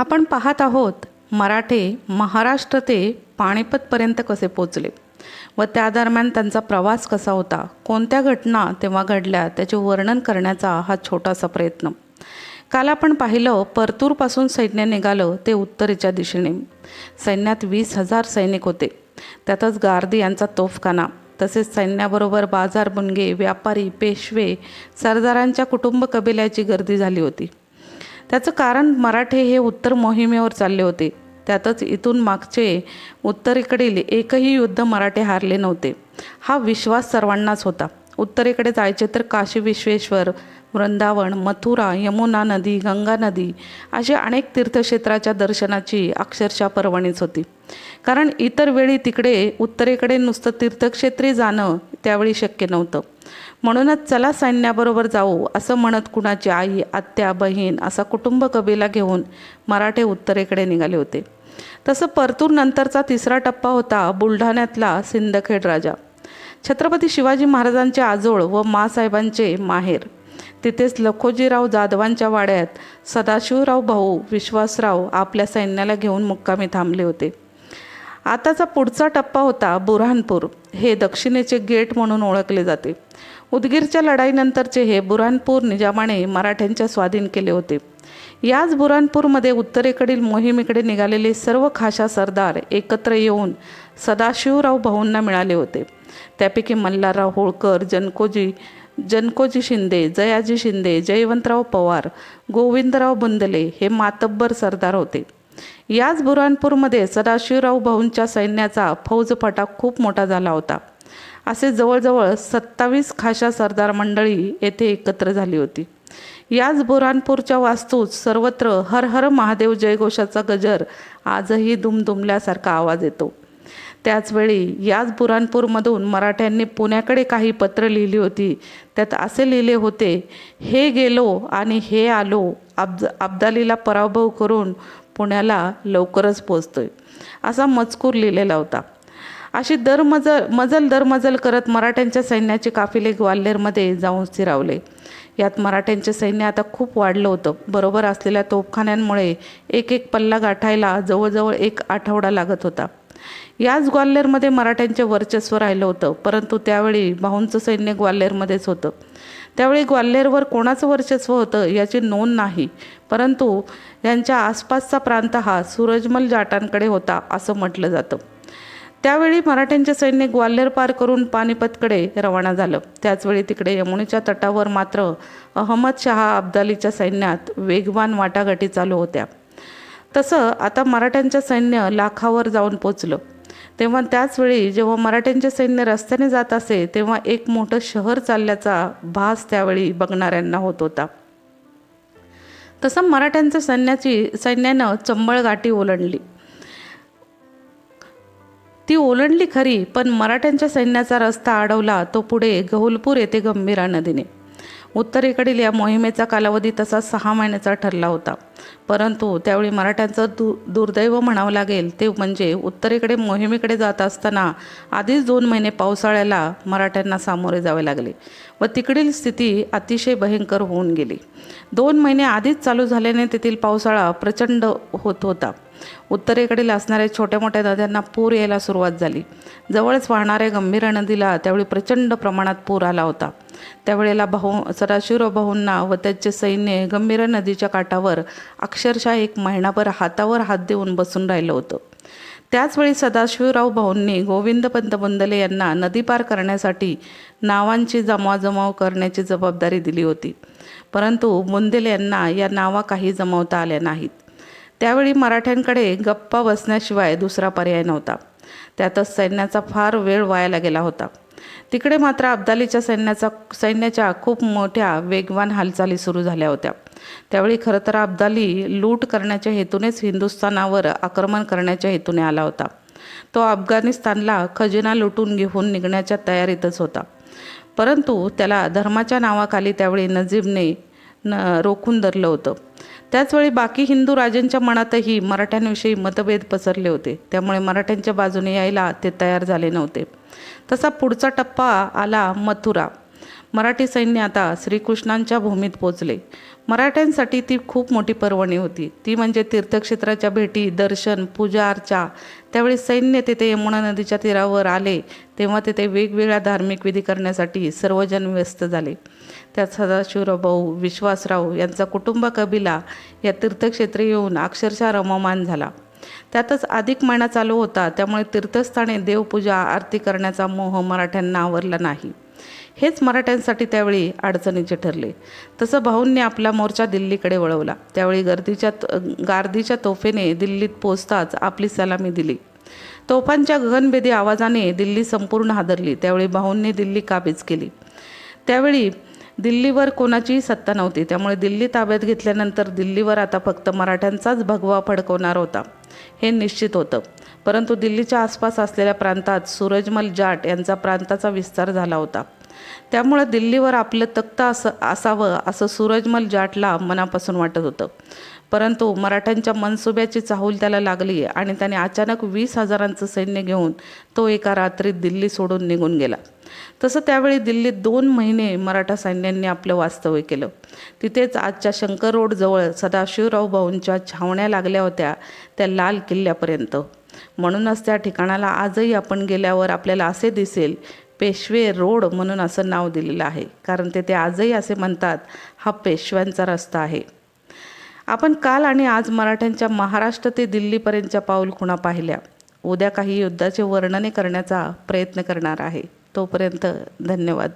आपण पाहत आहोत मराठे महाराष्ट्र ते पाणीपतपर्यंत कसे पोचले व त्या दरम्यान त्यांचा प्रवास कसा होता कोणत्या घटना तेव्हा घडल्या त्याचे वर्णन करण्याचा हा छोटासा प्रयत्न. काल आपण पाहिलं परतूरपासून सैन्य निघालं ते उत्तरेच्या दिशेने. सैन्यात वीस हजार सैनिक होते. त्यातच गार्दी यांचा तोफखाना. तसेच सैन्याबरोबर बाजार बुनगे व्यापारी पेशवे सरदारांच्या कुटुंब कबिल्याची गर्दी झाली होती. त्याचं कारण मराठे हे उत्तर मोहिमेवर चालले होते. त्यातच इथून मागचे उत्तरेकडील एकही युद्ध मराठे हारले नव्हते. हा विश्वास सर्वांनाच होता. उत्तरेकडे जायचे तर काशी विश्वेश्वर वृंदावन मथुरा यमुना नदी गंगा नदी अशी अनेक तीर्थक्षेत्राच्या दर्शनाची अक्षरशः पर्वणीच होती. कारण इतर वेळी तिकडे उत्तरेकडे नुसतं तीर्थक्षेत्री जाणं त्यावेळी शक्य नव्हतं. म्हणूनच चला सैन्याबरोबर जाऊ असं म्हणत कुणाची आई आत्या बहीण असा कुटुंब कबीला घेऊन मराठे उत्तरेकडे निघाले होते. तसं परतूर नंतरचा तिसरा टप्पा होता बुलढाण्यातला सिंदखेड राजा. छत्रपती शिवाजी महाराजांचे आजोळ व मासाहेबांचे माहेर. तिथेच लखोजीराव जाधवांच्या वाड्यात सदाशिवराव भाऊ विश्वासराव आपल्या सैन्याला घेऊन मुक्कामी थांबले होते. आताचा पुढचा टप्पा होता बुऱ्हाणपूर हे दक्षिणेचे गेट म्हणून ओळखले जाते. उदगीरच्या लढाईनंतरचे हे बुऱ्हाणपूर निजामाने मराठ्यांच्या स्वाधीन केले होते. याच बुऱ्हाणपूरमध्ये उत्तरेकडील मोहिमेकडे निघालेले सर्व खाशा सरदार एकत्र येऊन सदाशिवराव भाऊंना मिळाले होते. त्यापैकी मल्हारराव होळकर जनकोजी जनकोजी शिंदे जयाजी शिंदे जयवंतराव पवार गोविंदराव बुंदले हे मातब्बर सरदार होते. याच बुऱ्हाणपूरमध्ये सदाशिवराव भाऊंच्या सैन्याचा फौजफाटा खूप मोठा झाला होता. असे जवळजवळ सत्तावीस खाशा सरदार मंडळी येथे एकत्र झाली होती. याच बुऱ्हाणपूरच्या वास्तूत सर्वत्र हर हर महादेव जयघोषाचा गजर आजही दुमदुमल्यासारखा आवाज येतो. त्याचवेळी याच बुऱ्हाणपूरमधून मराठ्यांनी पुण्याकडे काही पत्र लिहिली होती. त्यात असे लिहिले होते हे गेलो आणि हे आलो अब्द अब्दालीला पराभव करून पुण्याला लवकरच पोचतोय असा मजकूर लिहिलेला होता. अशी दरमजल मजल दरमजल करत मराठ्यांच्या सैन्याचे काफिले ग्वाल्हेरमध्ये जाऊन स्थिरावले. यात मराठ्यांचे सैन्य आता खूप वाढलं होतं. बरोबर असलेल्या तोफखान्यांमुळे एक एक पल्ला गाठायला जवळजवळ एक आठवडा लागत होता. याच ग्वाल्हेरमध्ये मराठ्यांचे वर्चस्व राहिलं होतं परंतु त्यावेळी भाऊंचं सैन्य ग्वाल्हेरमध्येच होतं. त्यावेळी ग्वाल्हेरवर कोणाचं वर्चस्व होतं याची नोंद नाही परंतु यांच्या आसपासचा प्रांत हा सूरजमल जाटांकडे होता असं म्हटलं जातं. त्यावेळी मराठ्यांचे सैन्य ग्वाल्हेर पार करून पानिपतकडे रवाना झालं. त्याचवेळी तिकडे यमुनेच्या तटावर मात्र अहमद शहा अब्दालीच्या सैन्यात वेगवान वाटाघाटी चालू होत्या. तसं आता मराठ्यांचं सैन्य लाखावर जाऊन पोचलं. तेव्हा त्याचवेळी जेव्हा मराठ्यांचे सैन्य रस्त्याने जात असे तेव्हा एक मोठं शहर चालल्याचा भास त्यावेळी बघणाऱ्यांना होत होता. तसं मराठ्यांच्या सैन्याची सैन्यानं चंबळ गाठी ओलांडली. ती ओलंडली खरी पण मराठ्यांच्या सैन्याचा रस्ता अडवला तो पुढे गहुलपूर येथे गंभीरा नदीने. उत्तरेकडील या मोहिमेचा कालावधी तसा सहा महिन्याचा ठरला होता. परंतु त्यावेळी मराठ्यांचं दु दुर्दैव म्हणावं लागेल ते म्हणजे उत्तरेकडे मोहिमेकडे जात असताना आधीच दोन महिने पावसाळ्याला मराठ्यांना सामोरे जावे लागले व तिकडील स्थिती अतिशय भयंकर होऊन गेली. दोन महिने आधीच चालू झाल्याने तेथील पावसाळा प्रचंड होत होता. उत्तरेकडील असणाऱ्या छोट्या मोठ्या नद्यांना पूर यायला सुरुवात झाली. जवळच वाहणाऱ्या गंभीर नदीला त्यावेळी प्रचंड प्रमाणात पूर आला होता. त्यावेळेला भाऊ सदाशिवराव भाऊंना व त्याचे सैन्य गंभीर नदीच्या काठावर अक्षरशः एक महिनाभर हातावर हात देऊन बसून राहिलं होतं. त्याचवेळी सदाशिवराव भाऊंनी गोविंदपंत बुंदले यांना नदी पार करण्यासाठी नावांची जमावजमाव करण्याची जबाबदारी दिली होती. परंतु बुंदेले यांना या नावा काही जमवता आल्या नाहीत. त्यावेळी मराठ्यांकडे गप्पा बसण्याशिवाय दुसरा पर्याय नव्हता. त्यातच सैन्याचा फार वेळ वायाला गेला होता. तिकडे मात्र अब्दालीच्या सैन्याचा सैन्याच्या खूप मोठ्या वेगवान हालचाली सुरू झाल्या होत्या. त्यावेळी खरं तर अब्दाली लूट करण्याच्या हेतूनेच हिंदुस्थानावर आक्रमण करण्याच्या हेतूने आला होता. तो अफगाणिस्तानला खजिना लुटून घेऊन निघण्याच्या तयारीतच होता. परंतु त्याला धर्माच्या नावाखाली त्यावेळी नजीबने न रोखून धरलं होतं. त्याचवेळी बाकी हिंदू राजांच्या मनातही मराठ्यांविषयी मतभेद पसरले होते. त्यामुळे मराठ्यांच्या बाजूने यायला ते तयार झाले नव्हते. तसा पुढचा टप्पा आला मथुरा. मराठी सैन्य आता श्रीकृष्णांच्या भूमीत पोचले. मराठ्यांसाठी ती खूप मोठी पर्वणी होती. ती म्हणजे तीर्थक्षेत्राच्या भेटी दर्शन पूजा अर्चा. त्यावेळी सैन्य तेथे यमुना नदीच्या तीरावर आले तेव्हा तेथे वेगवेगळ्या धार्मिक विधी करण्यासाठी सर्वजण व्यस्त झाले. त्यात सदाशिवराव भाऊ विश्वासराव यांचा कुटुंब कबिला या तीर्थक्षेत्री येऊन अक्षरशः रममान झाला. त्यातच अधिक महिना चालू होता त्यामुळे तीर्थस्थाने देवपूजा आरती करण्याचा मोह मराठ्यांना आवरला नाही. हेच मराठ्यांसाठी त्यावेळी अडचणीचे ठरले. तसं भाऊंनी आपला मोर्चा दिल्लीकडे वळवला. त्यावेळी गर्दीच्या गार्दीच्या तोफेने दिल्लीत पोचताच आपली सलामी दिली. तोफांच्या गगनभेदी आवाजाने दिल्ली संपूर्ण हादरली. त्यावेळी भाऊंनी दिल्ली काबीज केली. त्यावेळी दिल्लीवर कोणाचीही सत्ता नव्हती. त्यामुळे दिल्ली ताब्यात घेतल्यानंतर दिल्लीवर आता फक्त मराठ्यांचाच भगवा फडकवणार होता हे निश्चित होतं. परंतु दिल्लीच्या आसपास असलेल्या प्रांतात सूरजमल जाट यांचा प्रांताचा विस्तार झाला होता. त्यामुळं दिल्लीवर आपलं तख्त असं असावं असं सूरजमल जाटला मनापासून वाटत होतं. परंतु मराठ्यांच्या मनसुब्याची चाहूल त्याला लागली आणि त्याने अचानक वीस हजारांचं सैन्य घेऊन तो एका रात्रीत दिल्ली सोडून निघून गेला. तसं त्यावेळी दिल्लीत दोन महिने मराठा सैन्यांनी आपलं वास्तव्य केलं. तिथेच आजच्या शंकर रोडजवळ सदाशिवराव भाऊंच्या छावण्या लागल्या होत्या त्या लाल किल्ल्यापर्यंत. म्हणूनच त्या ठिकाणाला आजही आपण गेल्यावर आपल्याला असे दिसेल पेशवे रोड म्हणून असं नाव दिलेलं आहे. कारण तेथे आजही असे म्हणतात हा पेशव्यांचा रस्ता आहे. आपण काल आणि आज मराठ्यांच्या महाराष्ट्र ते दिल्लीपर्यंतच्या पाऊलखुणा पाहिल्या. उद्या काही युद्धाचे वर्णने करण्याचा प्रयत्न करणार आहे. तोपर्यंत धन्यवाद.